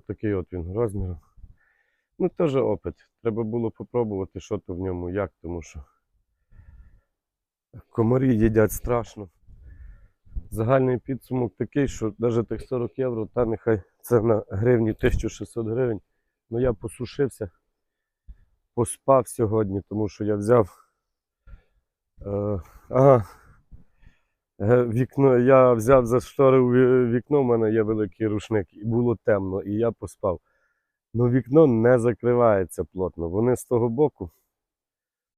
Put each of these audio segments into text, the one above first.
Такий от він розмір. Ну, теж опит. Треба було попробувати, що то в ньому, як, тому що комарі їдять страшно. Загальний підсумок такий, що навіть тих 40 євро, та нехай це на гривні 1600 гривень. Ну я посушився, поспав сьогодні, тому що я взяв. Е, ага, Вікно, я взяв зашторив ві- вікно, в мене є великий рушник, і було темно, і я поспав. Ну вікно не закривається плотно. Вони з того боку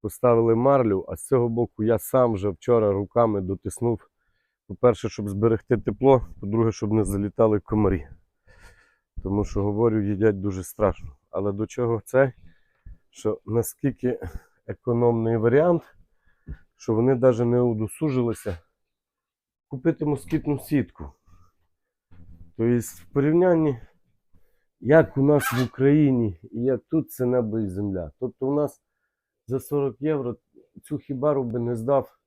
поставили марлю, а з цього боку я сам вже вчора руками дотиснув. По-перше, щоб зберегти тепло, по-друге, щоб не залітали комарі. Тому що, говорю, їдять дуже страшно. Але до чого це? Що наскільки економний варіант, що вони навіть не удосужилися купити москітну сітку. Тобто, в порівнянні, як у нас в Україні і як тут це небо і земля. Тобто у нас за 40 євро цю хібару би не здав,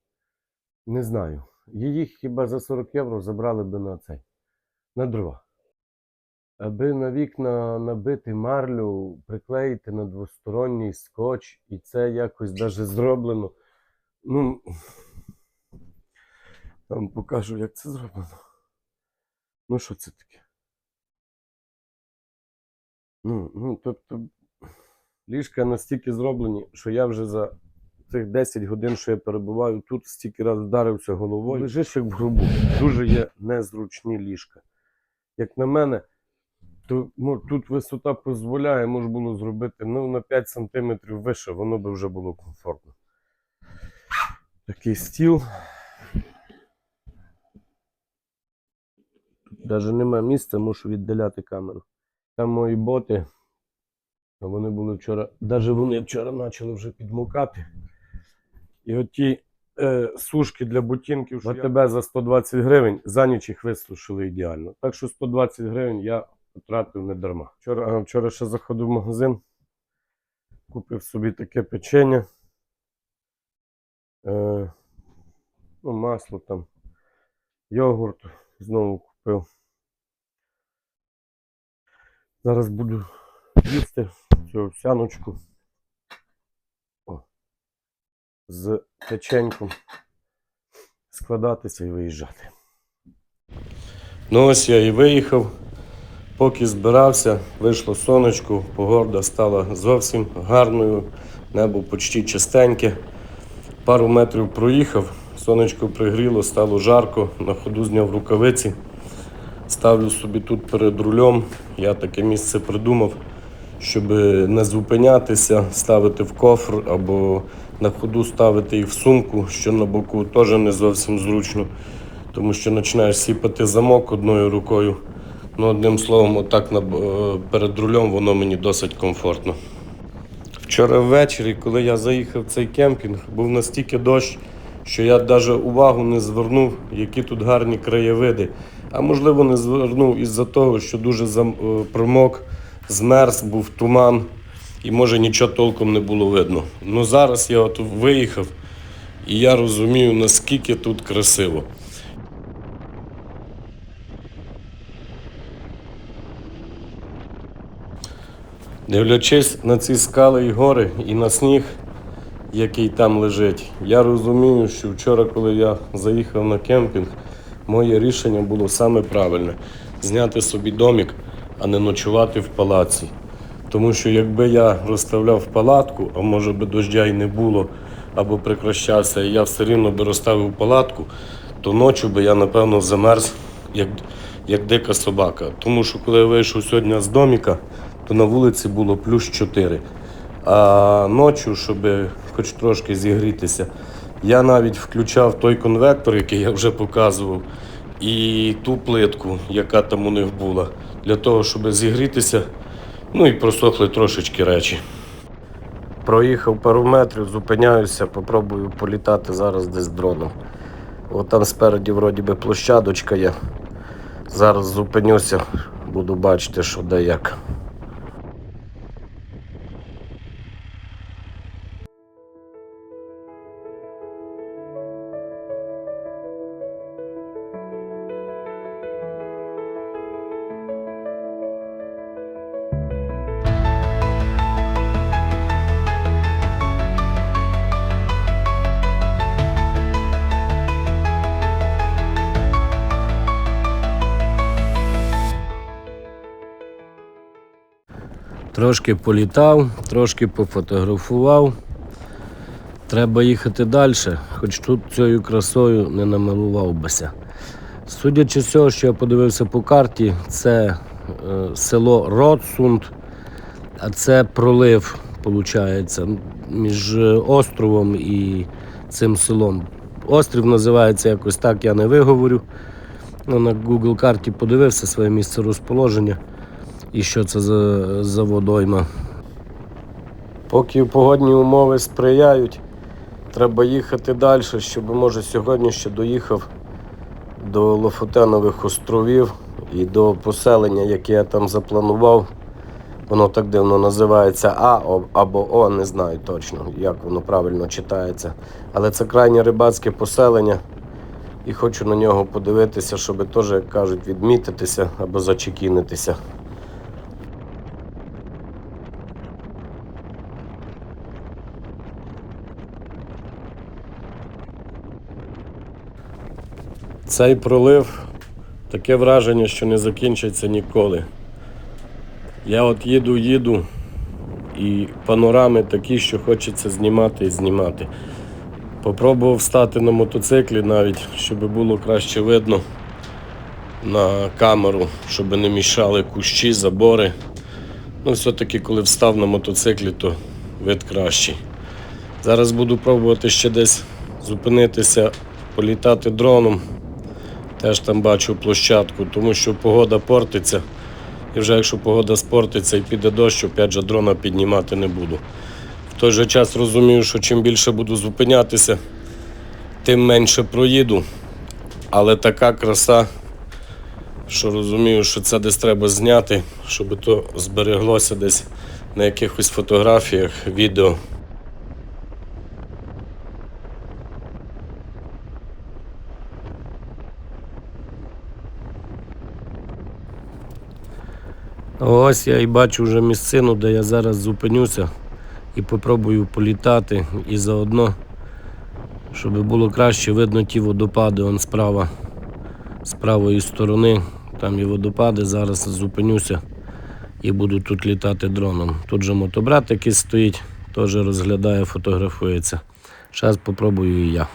не знаю. Її хіба за 40 євро забрали би на цей, на дрова. Аби на вікна набити марлю, приклеїти на двосторонній скотч, і це якось даже зроблено. Ну, там покажу, як це зроблено. Ну, що це таке? Ну, ну, тобто, ліжка настільки зроблені, що я вже за цих 10 годин, що я перебуваю тут, стільки раз вдарився головою. Лежиш як в грубу. Дуже є незручні ліжка. Як на мене, то ну, тут висота дозволяє, може було зробити ну, на 5 см вище, воно би вже було комфортно. Такий стіл. Даже нема місця, мушу віддаляти камеру. Там мої боти. а Вони були вчора, навіть вони вчора почали вже підмокати. І оті е, сушки для ботинків, що ВТБ за 120 гривень, за ніч їх висушили ідеально. Так що 120 гривень я потратив не дарма. Вчора, вчора ще заходив в магазин, купив собі таке печення. Е, ну, масло там, йогурт знову купив. Зараз буду їсти цю овсяночку О, з печеньком, складатися і виїжджати. Ну ось я і виїхав. Поки збирався, вийшло сонечко, погода стала зовсім гарною, небо почти чистеньке. Пару метрів проїхав, сонечко пригріло, стало жарко, на ходу зняв рукавиці. Ставлю собі тут перед рулем. Я таке місце придумав, щоб не зупинятися, ставити в кофр або на ходу ставити і в сумку, що на боку теж не зовсім зручно, тому що починаєш сіпати замок одною рукою. Ну, одним словом, отак е, перед рулем воно мені досить комфортно. Вчора ввечері, коли я заїхав в цей кемпінг, був настільки дощ, що я навіть увагу не звернув, які тут гарні краєвиди. А можливо, не звернув із-за того, що дуже зам... е, промок, змерз, був туман, і може нічого толком не було видно. Ну зараз я от виїхав, і я розумію, наскільки тут красиво. Дивлячись на ці скали і гори і на сніг, який там лежить, я розумію, що вчора, коли я заїхав на кемпінг, моє рішення було саме правильне зняти собі домик, а не ночувати в палаці. Тому що якби я розставляв палатку, а може би дождя й не було, або прикращався, і я все рівно би розставив палатку, то ночі би я, напевно, замерз, як, як дика собака. Тому що коли я вийшов сьогодні з доміка, то на вулиці було плюс 4. А ночі, щоб хоч трошки зігрітися, я навіть включав той конвектор, який я вже показував, і ту плитку, яка там у них була, для того, щоб зігрітися, ну і просохли трошечки речі. Проїхав пару метрів, зупиняюся, попробую політати зараз десь дроном. От там спереді вроді би площадочка є. Зараз зупинюся, буду бачити, що де як. Трошки політав, трошки пофотографував. Треба їхати далі, хоч тут цією красою не намилував бися. Судячи з цього, що я подивився по карті, це е, село Родсунд, а це пролив, виходить, між е, островом і цим селом. Острів називається якось так, я не виговорю. Ну, на Google карті подивився своє місце розположення і що це за, за водойма. Поки погодні умови сприяють, треба їхати далі, щоб може сьогодні ще доїхав до Лофотенових островів і до поселення, яке я там запланував. Воно так дивно називається А або О, не знаю точно, як воно правильно читається. Але це крайнє рибацьке поселення. І хочу на нього подивитися, щоб теж, як кажуть, відмітитися або зачекінитися. Цей пролив таке враження, що не закінчиться ніколи. Я от їду, їду, і панорами такі, що хочеться знімати і знімати. Попробував стати на мотоциклі навіть, щоб було краще видно на камеру, щоб не мішали кущі, забори. Ну, все-таки, коли встав на мотоциклі, то вид кращий. Зараз буду пробувати ще десь зупинитися, політати дроном. Теж там бачу площадку, тому що погода портиться. І вже якщо погода спортиться і піде дощ, опять же дрона піднімати не буду. В той же час розумію, що чим більше буду зупинятися, тим менше проїду. Але така краса, що розумію, що це десь треба зняти, щоб то збереглося десь на якихось фотографіях, відео. Ось я і бачу вже місцину, де я зараз зупинюся і попробую політати і заодно, щоб було краще видно ті водопади, он справа, з правої сторони. Там є водопади, зараз зупинюся і буду тут літати дроном. Тут же мотобрат якийсь стоїть, теж розглядає, фотографується. Зараз попробую і я.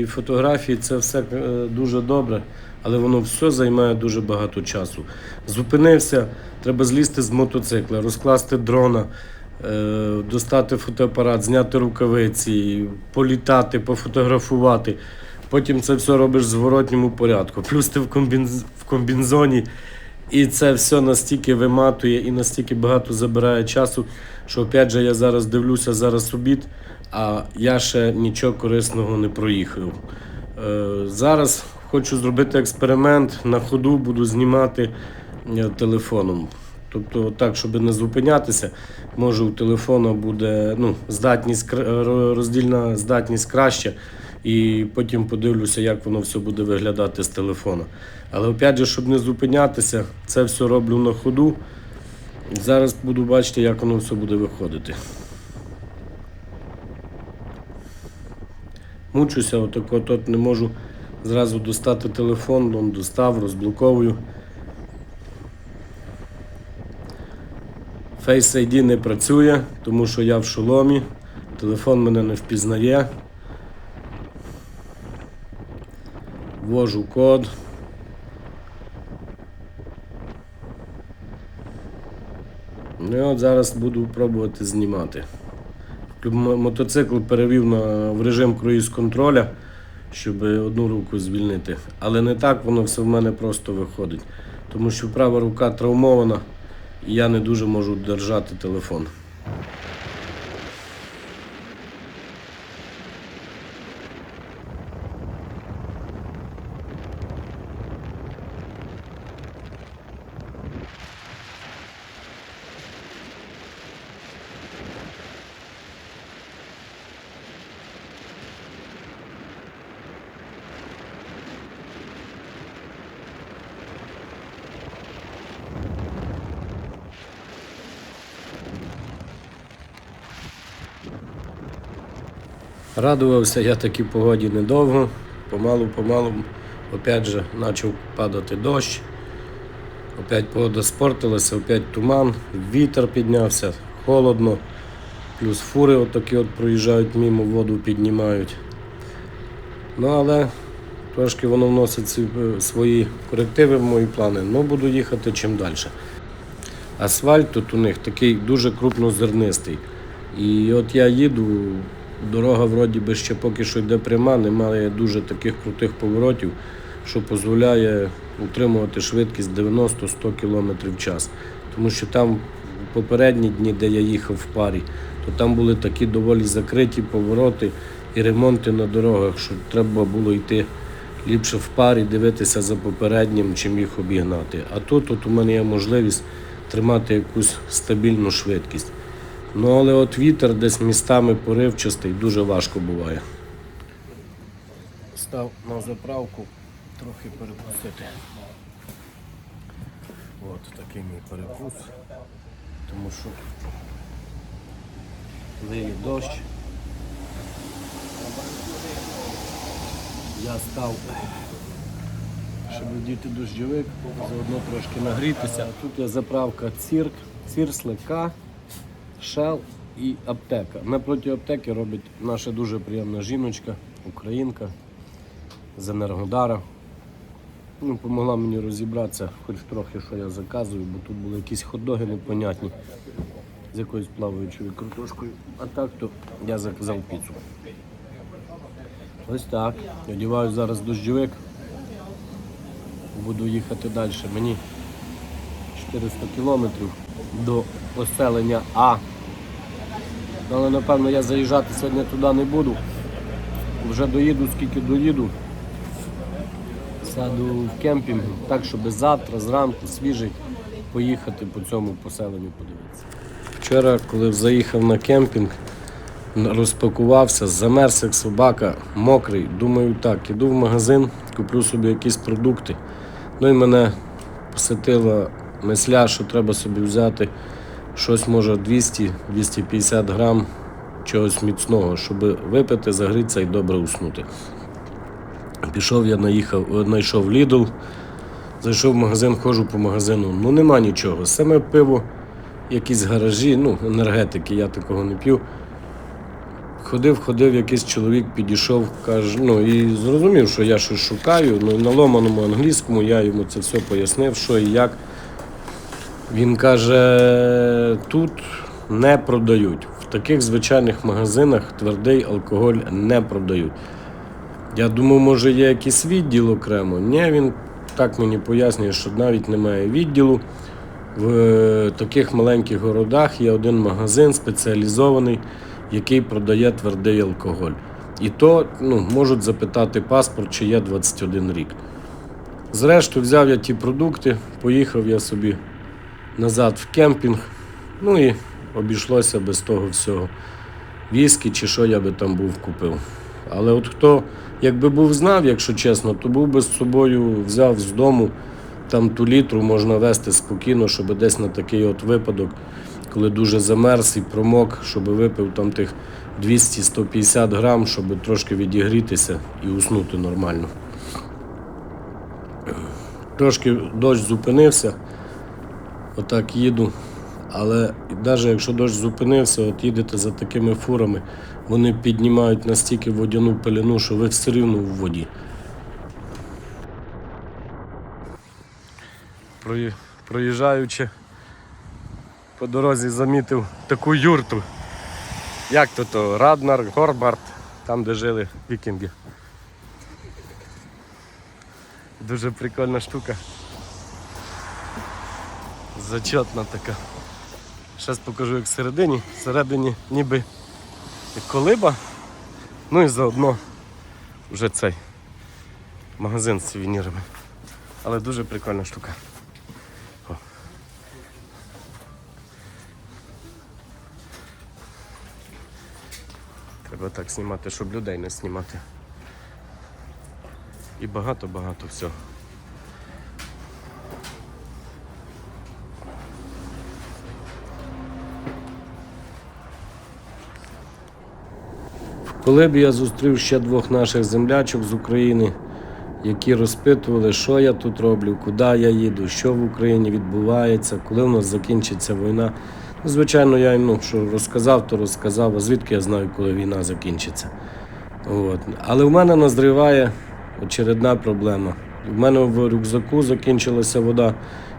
І фотографії це все е, дуже добре, але воно все займає дуже багато часу. Зупинився, треба злізти з мотоцикла, розкласти дрона, е, достати фотоапарат, зняти рукавиці, політати, пофотографувати. Потім це все робиш в зворотньому порядку. Плюс ти в, комбінз... в комбінзоні, і це все настільки виматує і настільки багато забирає часу, що опять же я зараз дивлюся зараз обід, а я ще нічого корисного не проїхав. Е, зараз хочу зробити експеримент. На ходу буду знімати е, телефоном. Тобто, так, щоб не зупинятися, може у телефона буде ну, здатність, роздільна здатність краща, і потім подивлюся, як воно все буде виглядати з телефона. Але опять же, щоб не зупинятися, це все роблю на ходу. Зараз буду бачити, як воно все буде виходити. Мучуся, отак от, от не можу зразу достати телефон, он достав, розблоковую. Face ID не працює, тому що я в шоломі, телефон мене не впізнає. Ввожу код. Ну і от зараз буду пробувати знімати. Мотоцикл перевів на, в режим круїз контроля, щоб одну руку звільнити. Але не так воно все в мене просто виходить. Тому що права рука травмована і я не дуже можу держати телефон. Радувався я такій погоді недовго. Помалу-помалу, опять же, почав падати дощ. Опять погода спортилася, опять туман, вітер піднявся, холодно. Плюс фури отакі от проїжджають мимо, воду піднімають. Ну але трошки воно вносить е, свої корективи в мої плани. Ну буду їхати чим далі. Асфальт тут у них такий дуже крупнозернистий. І от я їду, дорога вроді би ще поки що йде пряма, немає дуже таких крутих поворотів, що дозволяє утримувати швидкість 90-100 км в час. Тому що там попередні дні, де я їхав в парі, то там були такі доволі закриті повороти і ремонти на дорогах, що треба було йти ліпше в парі, дивитися за попереднім, чим їх обігнати. А тут от у мене є можливість тримати якусь стабільну швидкість. Ну але от вітер десь містами поривчастий, дуже важко буває. Став на заправку трохи перекусити. От такий мій перекус. Тому що лиє дощ. Я став, щоб вдіти дощовик, заодно трошки нагрітися. Тут є заправка цирк, цірслика, шел і аптека. Напроти аптеки робить наша дуже приємна жіночка, українка з Енергодара. Ну, помогла мені розібратися хоч трохи, що я заказую, бо тут були якісь хот-доги непонятні з якоюсь плаваючою картошкою. А так то я заказав піцу. Ось так. Одіваю зараз дощовик. Буду їхати далі. Мені 400 кілометрів до поселення А. Але напевно я заїжджати сьогодні туди не буду. Вже доїду, скільки доїду. Сяду в кемпінг, так, щоб завтра зранку свіжий поїхати по цьому поселенню подивитися. Вчора, коли заїхав на кемпінг, розпакувався, замерз як собака, мокрий. Думаю, так, іду в магазин, куплю собі якісь продукти. Ну і мене посетила мисля, що треба собі взяти щось, може, 200-250 грам чогось міцного, щоб випити, загрітися і добре уснути. Пішов я, наїхав, знайшов Lidl, зайшов в магазин, ходжу по магазину. Ну нема нічого. Саме пиво, якісь гаражі, ну, енергетики, я такого не п'ю. Ходив, ходив, якийсь чоловік підійшов, каже, ну і зрозумів, що я щось шукаю. Ну на ломаному англійському я йому це все пояснив, що і як. Він каже, тут не продають. В таких звичайних магазинах твердий алкоголь не продають. Я думав, може є якийсь відділ окремо. Ні, він так мені пояснює, що навіть немає відділу. В е, таких маленьких городах є один магазин спеціалізований, який продає твердий алкоголь. І то ну, можуть запитати паспорт, чи є 21 рік. Зрештою, взяв я ті продукти, поїхав я собі назад в кемпінг. Ну і обійшлося без того всього. Віскі чи що я би там був купив. Але от хто, якби був знав, якщо чесно, то був би з собою взяв з дому там ту літру можна вести спокійно, щоб десь на такий от випадок, коли дуже замерз і промок, щоб випив там тих 200-150 грам, щоб трошки відігрітися і уснути нормально. Трошки дощ зупинився, отак їду. Але навіть якщо дощ зупинився, от їдете за такими фурами, вони піднімають настільки водяну пелену, що ви все рівно в воді. Проїжджаючи по дорозі замітив таку юрту. Як то то? Раднар, Горбарт, там де жили вікінги. Дуже прикольна штука. Зачетна така. Зараз покажу як всередині. Всередині ніби колиба. Ну і заодно вже цей магазин з сувенірами. Але дуже прикольна штука. О. Треба так знімати, щоб людей не знімати. І багато-багато всього. Коли б я зустрів ще двох наших землячок з України, які розпитували, що я тут роблю, куди я їду, що в Україні відбувається, коли в нас закінчиться війна. Ну, звичайно, я їм ну, що розказав, то розказав, а звідки я знаю, коли війна закінчиться. От. Але в мене назріває очередна проблема. В мене в рюкзаку закінчилася вода,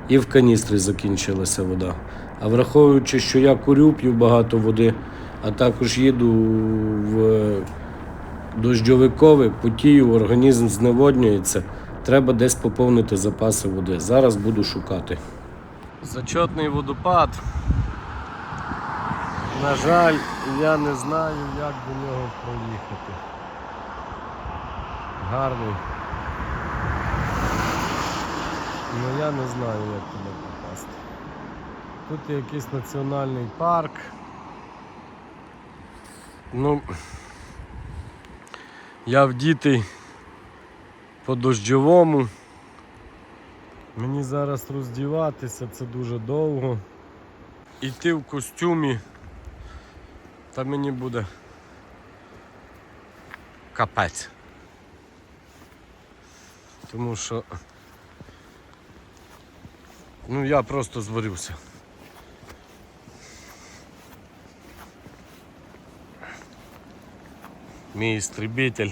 і в каністрі закінчилася вода. А враховуючи, що я курю, п'ю багато води, а також їду в дощовикове, потію, організм зневоднюється, треба десь поповнити запаси води. Зараз буду шукати. Зачетний водопад. На жаль, я не знаю, як до нього проїхати. Гарний. Ну я не знаю, як туди попасти. Тут є якийсь національний парк. Ну, я вдітий по дощовому. Мені зараз роздіватися, це дуже довго. Іти в костюмі, та мені буде капець. Тому що ну я просто зварився. Мій істребитель.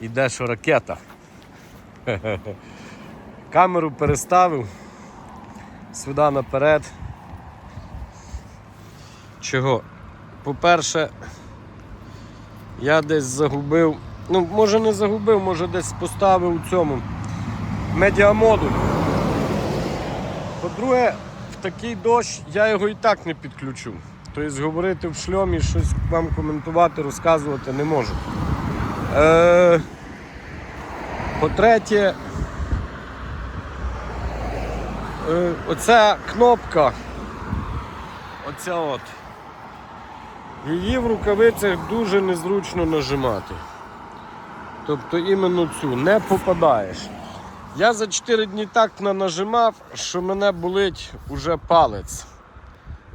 Іде що ракета. Камеру переставив сюди наперед. Чого? По-перше, я десь загубив, ну, може не загубив, може десь поставив у цьому медіамодуль. По-друге, в такий дощ я його і так не підключу. Тобто говорити в шльомі, щось вам коментувати, розказувати не можу. Е, по-третє, е, оця кнопка, оця от, її в рукавицях дуже незручно нажимати. Тобто іменно цю не попадаєш. Я за 4 дні так нажимав, що мене болить уже палець.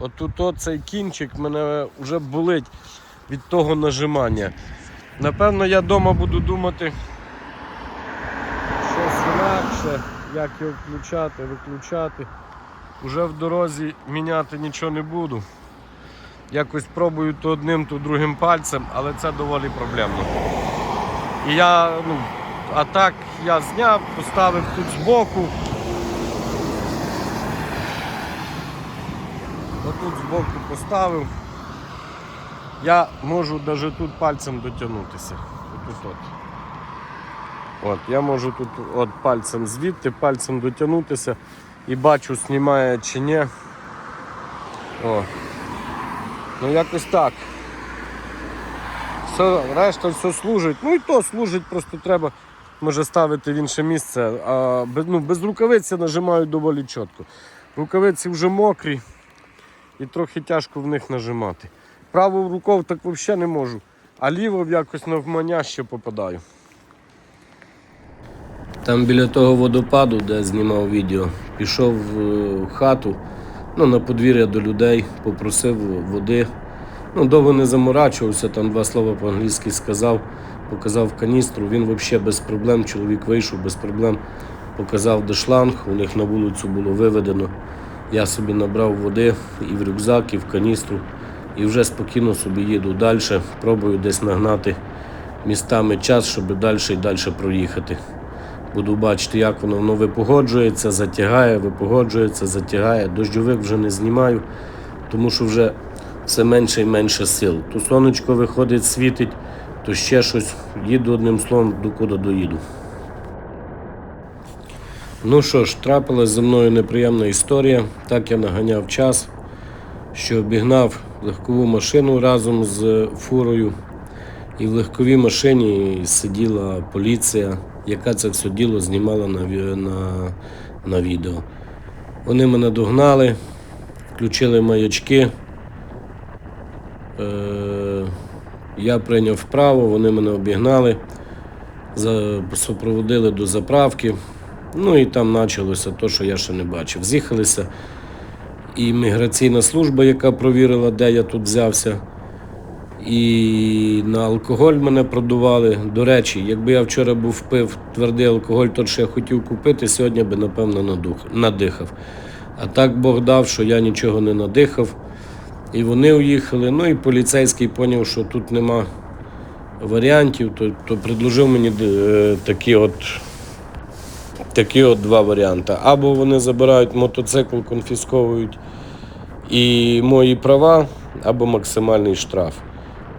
Отут оцей кінчик мене вже болить від того нажимання. Напевно, я вдома буду думати щось інакше, як його включати, виключати. Уже в дорозі міняти нічого не буду. Якось пробую то одним, то другим пальцем, але це доволі проблемно. І я, ну, а так я зняв, поставив тут збоку. Отут збоку поставив. Я можу навіть тут пальцем дотягнутися. Отут от. От, я можу тут от пальцем звідти, пальцем дотягнутися і бачу, знімає чи ні. О. Ну якось так. Все, решта все служить. Ну і то служить, просто треба може ставити в інше місце. А ну, без рукавиці нажимаю доволі чітко. Рукавиці вже мокрі і трохи тяжко в них нажимати. Праву рукою так взагалі не можу, а ліво якось навмання ще попадаю. Там біля того водопаду, де знімав відео, пішов в хату, ну, на подвір'я до людей, попросив води. Ну, довго не заморачувався, там два слова по-англійськи сказав, показав каністру. Він взагалі без проблем, чоловік вийшов без проблем, показав де шланг, у них на вулицю було виведено. Я собі набрав води і в рюкзак, і в каністру, і вже спокійно собі їду далі. Пробую десь нагнати містами час, щоб далі і далі проїхати. Буду бачити, як воно, воно випогоджується, затягає, випогоджується, затягає. Дощовик вже не знімаю, тому що вже все менше і менше сил. То сонечко виходить, світить, то ще щось. Їду одним словом, докуди доїду. Ну що ж, трапилась зі мною неприємна історія. Так я наганяв час, що обігнав легкову машину разом з фурою. І в легковій машині сиділа поліція, яка це все діло знімала на, на, на відео. Вони мене догнали, включили маячки. Е, я прийняв вправо, вони мене обігнали, за- супроводили до заправки. Ну і там почалося те, що я ще не бачив. З'їхалися і міграційна служба, яка провірила, де я тут взявся, І на алкоголь мене продували. До речі, якби я вчора був пив твердий алкоголь, то що я хотів купити, сьогодні би, напевно, надихав. А так Бог дав, що я нічого не надихав. І вони уїхали. Ну і поліцейський зрозумів, що тут нема варіантів, то, то предложив мені е, такі от, такі от два варіанти. Або вони забирають мотоцикл, конфісковують і мої права, або максимальний штраф.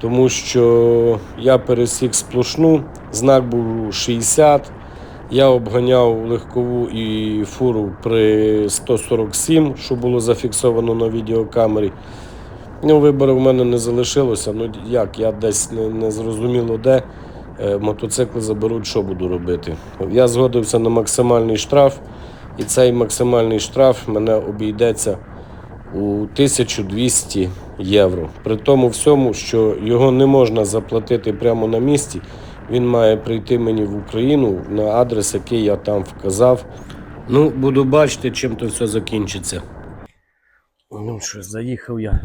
Тому що я пересік сплошну, знак був 60. Я обганяв легкову і фуру при 147, що було зафіксовано на відеокамері. Ну, вибору в мене не залишилося. Ну як, я десь не, не зрозуміло де. Е, Мотоцикли заберуть, що буду робити. Я згодився на максимальний штраф, і цей максимальний штраф мене обійдеться у 1200 євро. При тому всьому, що його не можна заплатити прямо на місці. Він має прийти мені в Україну на адрес, який я там вказав. Ну, буду бачити, чим то все закінчиться. Ну що, заїхав я.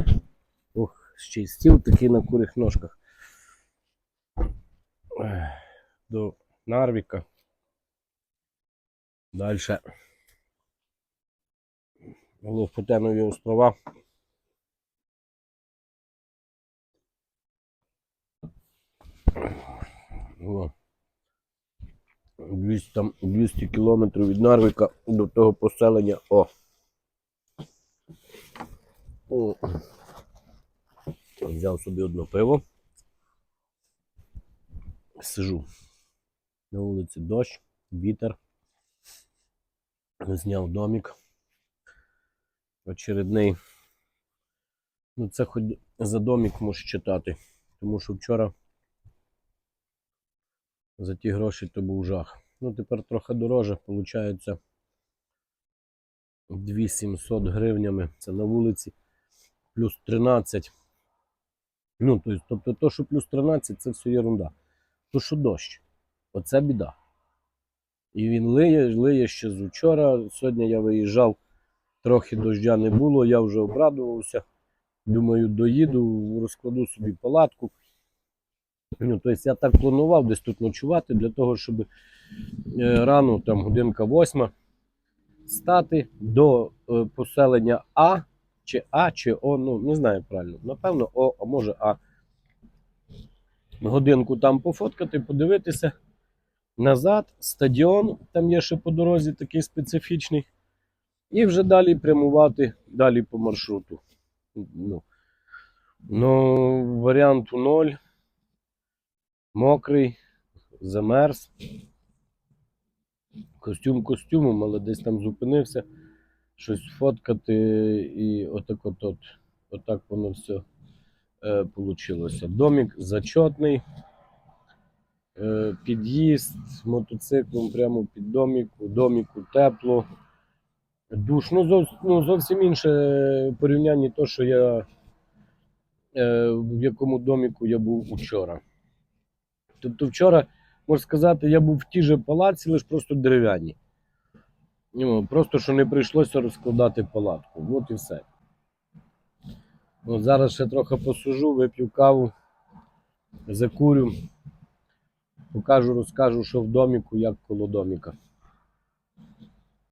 Ох, ще й стіл такий на курих ножках. До Нарвіка. Далі. Лофотенові острова. О. 200, там, 200 кілометрів від Нарвіка до того поселення. О. О. Взяв собі одне пиво. Сижу. На вулиці дощ, вітер. Зняв домик. Очередний. Ну, це хоч за домик можеш читати. Тому що вчора за ті гроші то був жах. Ну, тепер трохи дороже, виходить 2700 гривнями. Це на вулиці плюс 13. Ну, тобто, то, що плюс 13, це все ерунда. То, що дощ, оце біда. І він лиє, лиє ще з учора. Сьогодні я виїжджав, трохи дождя не було, я вже обрадувався. Думаю, доїду, розкладу собі палатку. Ну, тобто я так планував десь тут ночувати для того, щоб е, рано, там годинка восьма, стати до е, поселення А, чи А, чи О, ну не знаю правильно. Напевно, О, а може А. Годинку там пофоткати, подивитися. Назад, стадіон, там є ще по дорозі такий специфічний. І вже далі прямувати далі по маршруту. Ну, ну варіанту 0 мокрий, замерз. Костюм костюмом, але десь там зупинився, щось фоткати, і отак от, от, отак воно все получилося. Домик зачетний, е, під'їзд мотоциклом прямо під домик, у доміку тепло. Душ, ну, зов, ну зовсім інше порівняння то, що я е, в якому доміку я був учора. Тобто вчора, можна сказати, я був в тій же палаці, лише просто дерев'яні. Ну, Просто що не прийшлося розкладати палатку. От і все. От зараз ще трохи посужу, вип'ю каву, закурю, покажу, розкажу, що в доміку, як коло доміка.